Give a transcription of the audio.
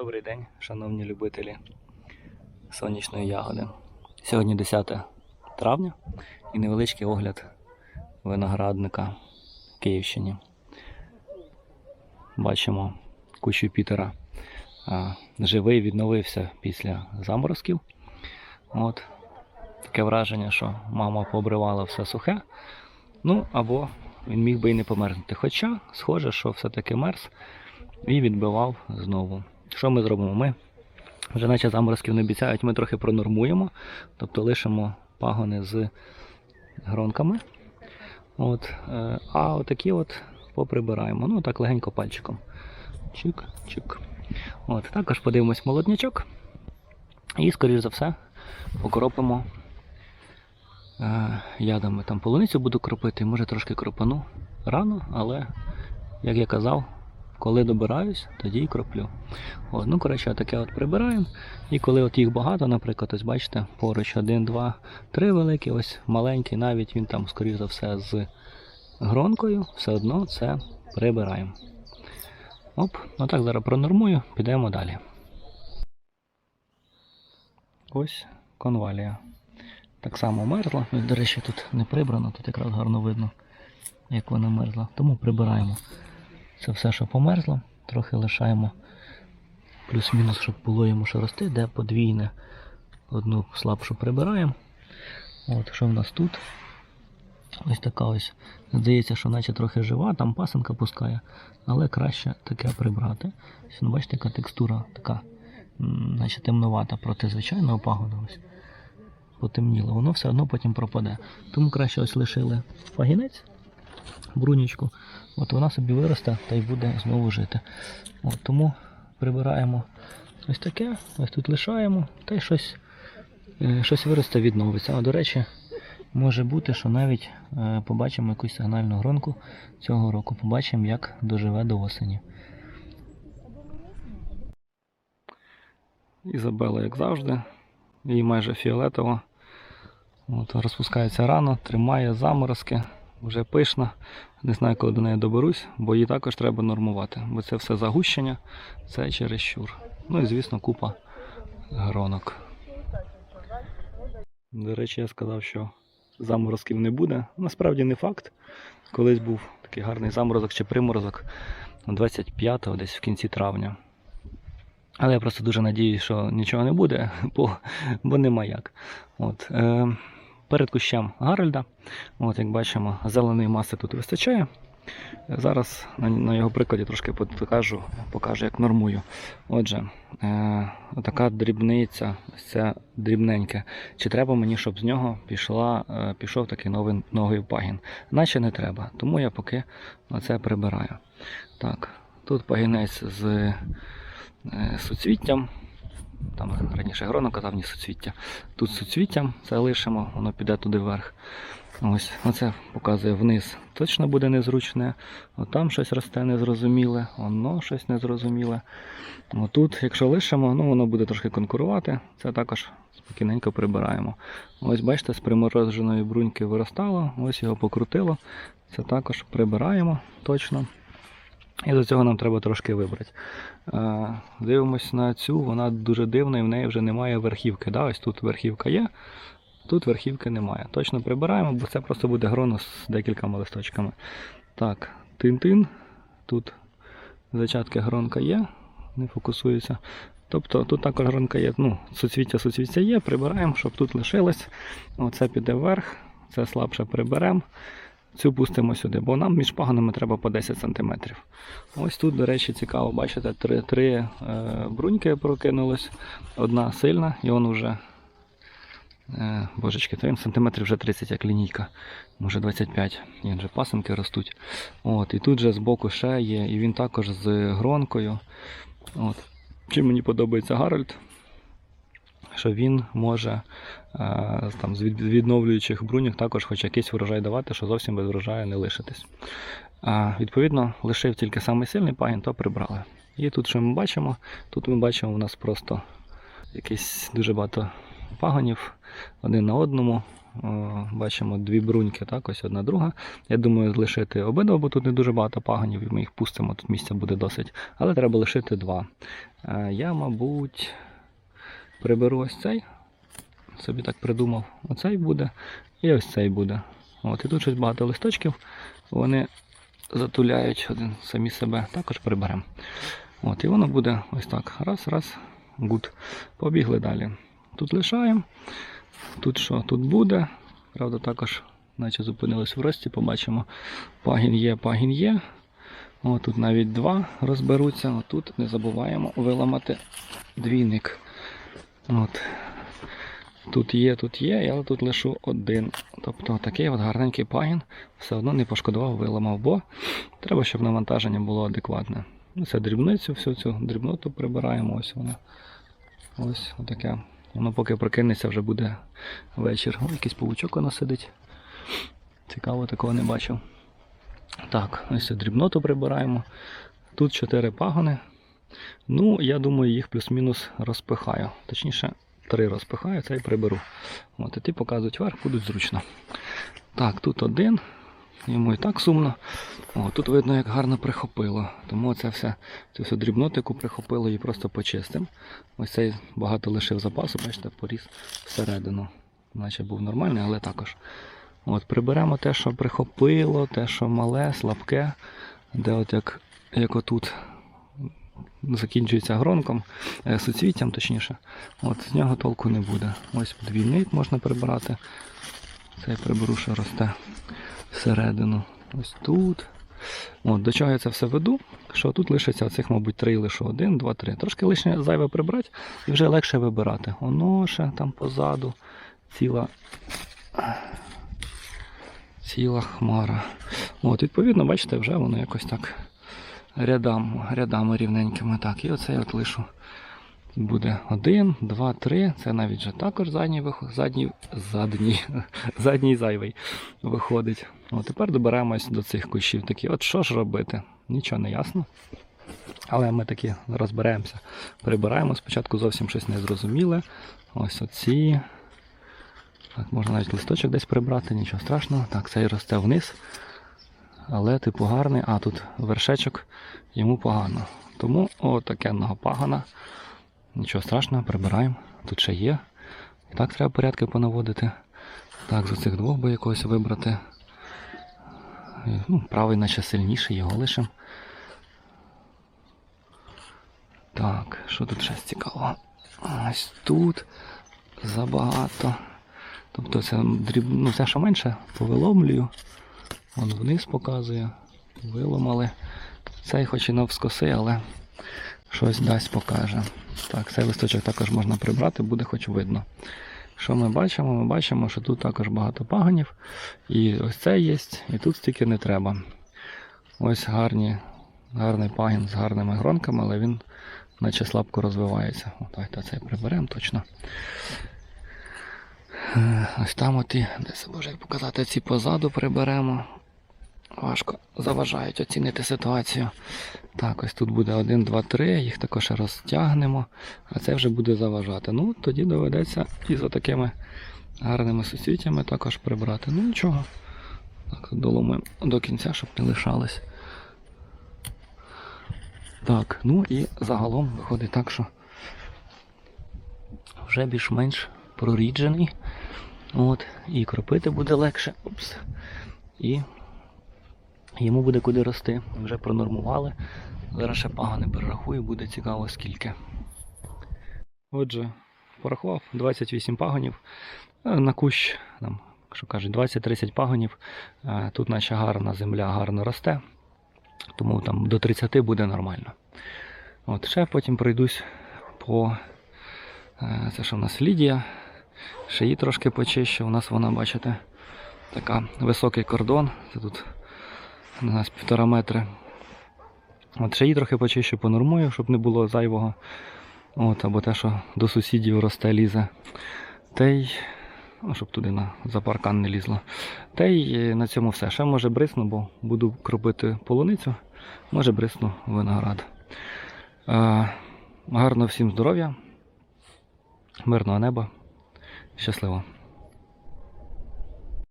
Добрий день, шановні любителі сонячної ягоди. Сьогодні 10 травня і невеличкий огляд виноградника в Київщині. Бачимо кущу Пітера. Живий відновився після заморозків. От. Таке враження, що мама пообривала все сухе. Ну, або він міг би і не померзнути. Хоча, схоже, що все-таки мерз і відбивав знову. Що ми зробимо? Ми вже наче заморозків не обіцяють, ми трохи пронормуємо, тобто лишимо пагони з гронками. От, е, а отакі от поприбираємо. Ну, так легенько пальчиком. Чик, чик. От, також подивимось молоднячок. І, скоріш за все, покропимо е, ядами. Там полуницю буду кропити, може трошки кропану рано, але, як я казав, коли добираюсь, тоді і кроплю. От, ну, коротше, таке от прибираємо. І коли от їх багато, наприклад, ось бачите, поруч один, два, три великі, ось маленький, навіть він там, скоріш за все, з гронкою, все одно це прибираємо. Оп, ну так, зараз пронормую, підемо далі. Ось конвалія. Так само мерзла. До речі, тут не прибрано, тут якраз гарно видно, як вона мерзла. Тому прибираємо це все, що померзло, трохи лишаємо плюс-мінус, щоб було йому що рости, де подвійне одну слабшу прибираємо. От, що в нас тут? Ось така ось. Здається, що наче трохи жива, там пасенка пускає, але краще таке прибрати. Ось, ну, бачите, яка текстура така, наче темновата проти звичайного пагода. Ось. Потемніло, воно все одно потім пропаде. Тому краще ось лишили пагінець, брунічку. От вона собі виросте та й буде знову жити. От, тому прибираємо ось таке, ось тут лишаємо, та й щось, е, щось виросте, відновиться. А до речі, може бути, що навіть е, побачимо якусь сигнальну гронку цього року. Побачимо, як доживе до осені. Ізабела, як завжди, їй майже фіолетово. От, розпускається рано, тримає заморозки, вже пишна. Не знаю, коли до неї доберусь, бо її також треба нормувати. Бо це все загущення, це чересчур. Ну і звісно, купа гронок. До речі, я сказав, що заморозків не буде. Насправді не факт. Колись був такий гарний заморозок чи приморозок 25-го, десь в кінці травня. Але я просто дуже надіюсь, що нічого не буде, бо, бо нема як. От, е, перед кущем Гарольда, от, як бачимо, зеленої маси тут вистачає. Зараз на, його прикладі трошки покажу, покажу, як нормую. Отже, е, така дрібниця, це дрібненьке. Чи треба мені, щоб з нього пішла, е, пішов такий новий, новий пагін? Наче не треба, тому я поки це прибираю. Так, тут пагінець з е, суцвіттям. Там раніше гроно казав, ні суцвіття. Тут суцвіттям це лишимо, воно піде туди вверх. Ось, оце показує вниз. Точно буде незручне. От там щось росте незрозуміле, воно щось незрозуміле. Отут, якщо лишимо, ну воно буде трошки конкурувати. Це також спокійненько прибираємо. Ось бачите, з примороженої бруньки виростало, ось його покрутило. Це також прибираємо точно. І до цього нам треба трошки вибрати. Е, Дивимось на цю, вона дуже дивна і в неї вже немає верхівки. Да? Ось тут верхівка є, тут верхівки немає. Точно прибираємо, бо це просто буде гроно з декількома листочками. Так, тин-тин. Тут зачатки гронка є, не фокусується. Тобто тут також гронка є, ну, суцвіття суцвіття є, прибираємо, щоб тут лишилось. Оце піде вверх, це слабше приберемо. Цю пустимо сюди, бо нам між паганами треба по 10 см. Ось тут, до речі, цікаво, бачите, три, три е, бруньки прокинулось. Одна сильна, і он вже, е, божечки, то він сантиметрів вже 30, як лінійка, може 25. І вже пасенки ростуть. От, і тут же збоку ще є, і він також з гронкою. От. Чим мені подобається Гарольд, що він може е, там, з відновлюючих бруньок також хоч якийсь врожай давати, що зовсім без врожаю не лишитись. Відповідно, лишив тільки самий сильний пагін, то прибрали. І тут, що ми бачимо, тут ми бачимо у нас просто якесь дуже багато пагонів один на одному. Бачимо дві бруньки, так, ось одна друга. Я думаю, лишити обидва, бо тут не дуже багато паганів, і ми їх пустимо, тут місця буде досить. Але треба лишити два. Е, Я, мабуть, приберу ось цей. Собі так придумав. Оцей буде. І ось цей буде. От, і тут щось багато листочків. Вони затуляють один самі себе. Також приберемо. От, і воно буде ось так. Раз, раз, гуд. Побігли далі. Тут лишаємо. Тут що? Тут буде. Правда, також, наче зупинились в рості, побачимо. Пагін є, пагін є. О, тут навіть два розберуться. О, тут не забуваємо виламати двійник. От. Тут є, тут є, я тут лишу один. Тобто такий от гарненький пагін все одно не пошкодував, виламав, бо треба, щоб навантаження було адекватне. Ну, Це дрібницю, всю цю дрібноту прибираємо. Ось вона. Ось отаке. Воно поки прокинеться, вже буде вечір. О, якийсь павучок воно сидить. Цікаво, такого не бачив. Так, ось дрібноту прибираємо. Тут чотири пагони. Ну, я думаю, їх плюс-мінус розпихаю. Точніше, три розпихаю, цей приберу. От, і ті показують вверх, будуть зручно. Так, тут один. Йому і так сумно. О, тут видно, як гарно прихопило. Тому це все, цю всю дрібнотику прихопило і просто почистим. Ось цей багато лишив запасу, бачите, поріс всередину. Наче був нормальний, але також. От, приберемо те, що прихопило, те, що мале, слабке, де от як, як отут закінчується гронком, е, суцвіттям точніше. От, з нього толку не буде. Ось двійник можна прибирати. Цей приберу, що росте всередину. Ось тут. От, до чого я це все веду? Що тут лишиться оцих, мабуть, три лише один, два, три. Трошки лишнє зайве прибрати і вже легше вибирати. Воно ще там позаду ціла. Ціла хмара. От, відповідно, бачите, вже воно якось так рядам, рядами рівненькими. Так, і оцей от лишу. Буде один, два, три. Це навіть вже також задній задній, задній, задній зайвий виходить. От тепер доберемось до цих кущів. Такі, от що ж робити? Нічого не ясно. Але ми таки розберемося. Прибираємо. Спочатку зовсім щось незрозуміле. Ось оці. Так, можна навіть листочок десь прибрати, нічого страшного. Так, цей росте вниз. Але типу гарний, а тут вершечок йому погано. Тому отакенного пагана. Нічого страшного, прибираємо. Тут ще є. І так треба порядки понаводити. Так, з оцих двох би якогось вибрати. Ну, правий наче сильніший, його лишимо. Так, що тут ще цікавого? Ось тут забагато. Тобто це дріб... ну, все, що менше, повиломлюю. Вон вниз показує. Виломали. Цей хоч і навскоси, але щось дасть покаже. Так, цей листочок також можна прибрати, буде хоч видно. Що ми бачимо? Ми бачимо, що тут також багато паганів. І ось це є, і тут стільки не треба. Ось гарні, гарний пагін з гарними гронками, але він наче слабко розвивається. Отак, та цей приберемо точно. Е, Ось там от і, де це показати, ці позаду приберемо. Важко заважають оцінити ситуацію. Так, ось тут буде 1, 2, 3, їх також розтягнемо, а це вже буде заважати. Ну, тоді доведеться і за такими гарними сусвітями також прибрати. Ну нічого. Так, доломуємо до кінця, щоб не лишалось. Так, ну і загалом виходить так, що вже більш-менш проріджений. От, і кропити буде легше. Упс. І йому буде куди рости. Вже пронормували. Зараз ще пагани перерахую, буде цікаво скільки. Отже, порахував 28 пагонів. Е, На кущ, там, що кажуть, 20-30 пагонів. Е, Тут наче гарна земля гарно росте, тому там до 30 буде нормально. От, ще потім пройдусь по. е, Це що в нас Лідія. Ще її трошки почищу. У нас вона, бачите, така високий кордон. Це тут у нас півтора метри. От ще її трохи почищу понормую, щоб не було зайвого. От, або те, що до сусідів росте лізе. Та й. Ну, щоб туди на за паркан не лізло. Та й е, на цьому все. Ще може брисну, бо буду кропити полуницю. Може брисну виноград. Е, гарно всім здоров'я, мирного неба. Щасливо!